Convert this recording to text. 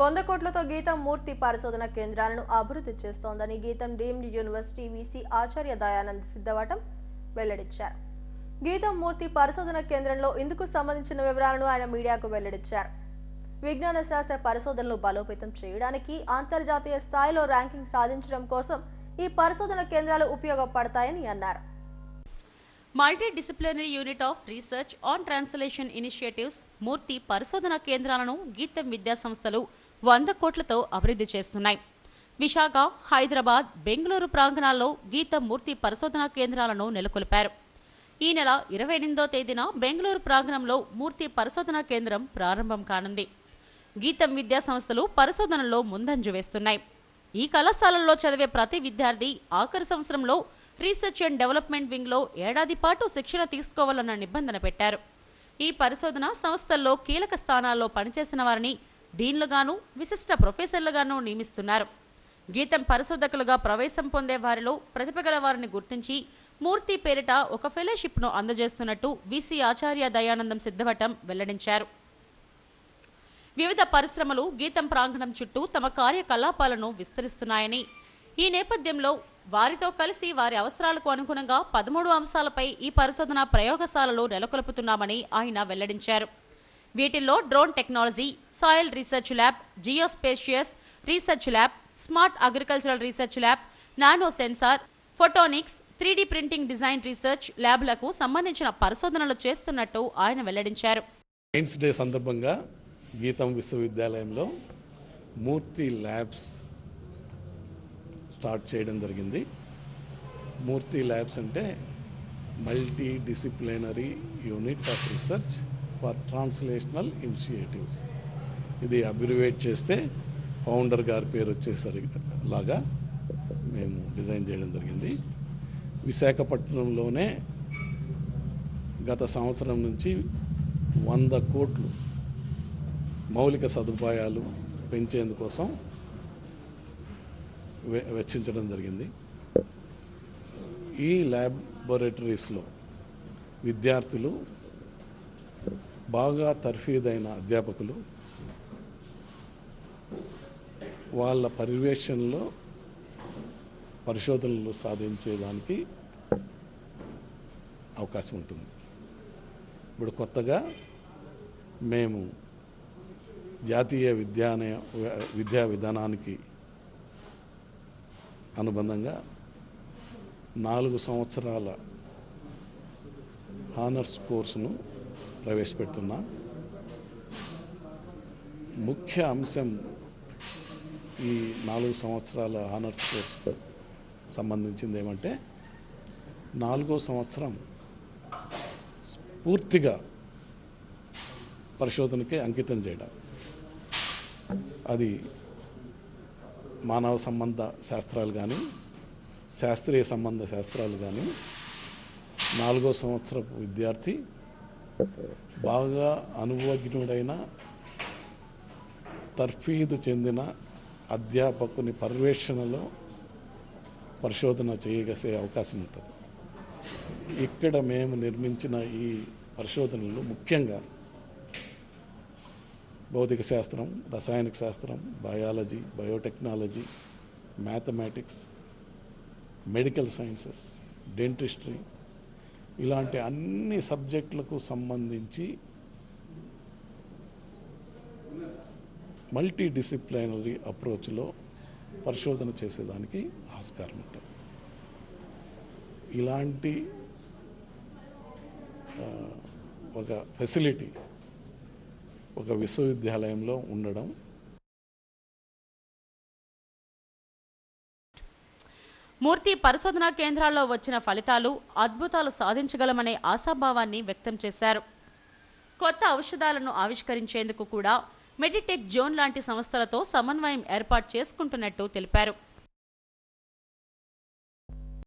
వంద కోట్లతో గీతం మూర్తి పరిశోధన కేంద్రాలను అభివృద్ధి చేస్తోందని గీతం డీమ్డ్ యూనివర్సిటీ వీసీ ఆచార్య దయానంద్ సిద్ధవటం వెల్లడించారు. గీతం మూర్తి పరిశోధన కేంద్రంలో ఇందుకు సంబంధించిన వివరాలను ఆయన మీడియాకు వెల్లడించారు. విజ్ఞాన శాస్త్ర పరిశోధనలు బలోపేతం చేయడానికి అంతర్జాతీయ స్థాయిలో ర్యాంకింగ్ సాధించడం కోసం ఈ పరిశోధన కేంద్రాలు ఉపయోగపడతాయని అన్నారు. Multi disciplinary unit of research on translation initiatives Murthy పరిశోధన కేంద్రాలను గీతం విద్యా సంస్థలు వంద కోట్లతో అభివృద్ధి చేస్తున్నాయి. విశాఖ హైదరాబాద్ బెంగళూరు ప్రాంగణాల్లో గీతమూర్తి పరిశోధనా కేంద్రాలను నెలకొల్పారు. ఈ నెల ఇరవై ఎనిమిదో తేదీన బెంగళూరు ప్రాంగణంలో మూర్తి పరిశోధనా కేంద్రం ప్రారంభం కానుంది. గీతం విద్యా సంస్థలు పరిశోధనలో ముందంజు వేస్తున్నాయి. ఈ కళాశాలల్లో చదివే ప్రతి విద్యార్థి ఆఖరి సంవత్సరంలో రీసెర్చ్ అండ్ డెవలప్మెంట్ వింగ్లో ఏడాది పాటు శిక్షణ తీసుకోవాలన్న నిబంధన పెట్టారు. ఈ పరిశోధన సంస్థల్లో కీలక స్థానాల్లో పనిచేసిన వారిని డీన్లుగాను విశిష్ట ప్రొఫెసర్లుగాను నియమిస్తున్నారు. గీతం పరిశోధకులుగా ప్రవేశం పొందే వారిలో ప్రతిభ గల వారిని గుర్తించి మూర్తి పేరిట ఒక ఫెలోషిప్ను అందజేస్తున్నట్టు విసి ఆచార్య దయానందం సిద్ధవటం వెల్లడించారు. వివిధ పరిశ్రమలు గీతం ప్రాంగణం చుట్టూ తమ కార్యకలాపాలను విస్తరిస్తున్నాయని ఈ నేపథ్యంలో వారితో కలిసి వారి అవసరాలకు అనుగుణంగా పదమూడు అంశాలపై ఈ పరిశోధన ప్రయోగశాలలు నెలకొల్పుతున్నామని ఆయన వెల్లడించారు. వీటిల్లో drone technology soil research lab geospatial research lab smart agricultural research lab nano sensor photonics three D printing design research ల్యాబ్లకు సంబంధించిన పరిశోధనలు చేస్తున్నట్టు ఆయన వెల్లడించారు. సైన్స్ డే సందర్భంగా గీతం విశ్వవిద్యాలయంలో మూర్తి ల్యాబ్స్ స్టార్ట్ చేయడం జరిగింది. మూర్తి ల్యాబ్స్ అంటే multi disciplinary unit of research. For translational initiatives. ఇది అబ్రివేట్ చేస్తే ఫౌండర్ గారి పేరు వచ్చేసరికి లాగా మేము డిజైన్ చేయడం జరిగింది. విశాఖపట్నంలోనే గత సంవత్సరం నుంచి వంద కోట్లు మౌలిక సదుపాయాలు పెంచేందుకోసం వెచ్చించడం జరిగింది. ఈ ల్యాబొరేటరీస్లో విద్యార్థులు బాగా తర్ఫీదైన అధ్యాపకులు వాళ్ళ పర్యవేక్షణలో పరిశోధనలు సాధించేదానికి అవకాశం ఉంటుంది. ఇప్పుడు కొత్తగా మేము జాతీయ విద్యాన విద్యా విధానానికి అనుబంధంగా నాలుగు సంవత్సరాల హానర్స్ కోర్సును ప్రవేశపెడుతున్నా. ముఖ్య అంశం ఈ నాలుగు సంవత్సరాల ఆనర్స్ కోర్సుకు సంబంధించింది ఏమంటే నాలుగో సంవత్సరం పూర్తిగా పరిశోధనకే అంకితం చేయడం. అది మానవ సంబంధ శాస్త్రాలు కానీ శాస్త్రీయ సంబంధ శాస్త్రాలు కానీ నాలుగో సంవత్సరపు విద్యార్థి బాగా అనుభవజ్ఞుడైన తర్ఫీదు చెందిన అధ్యాపకుని పర్యవేక్షణలో పరిశోధన చేయగసే అవకాశం ఉంటుంది. ఇక్కడ మేము నిర్మించిన ఈ పరిశోధనలు ముఖ్యంగా భౌతిక శాస్త్రం రసాయనిక శాస్త్రం biology biotechnology mathematics medical sciences dentistry ఇలాంటి అన్ని సబ్జెక్టులకు సంబంధించి మల్టీ డిసిప్లినరీ అప్రోచ్లో పరిశోధన చేసేదానికి ఆస్కారం ఉంటుంది. ఇలాంటి ఒక ఫెసిలిటీ ఒక విశ్వవిద్యాలయంలో ఉండడం మూర్తి పరిశోధనా కేంద్రాల్లో వచ్చిన ఫలితాలు అద్భుతాలు సాధించగలమనే ఆశాభావాన్ని వ్యక్తం చేశారు. కొత్త ఔషధాలను ఆవిష్కరించేందుకు కూడా మెడిటెక్ జోన్ లాంటి సంస్థలతో సమన్వయం ఏర్పాటు చేసుకుంటున్నట్టు తెలిపారు.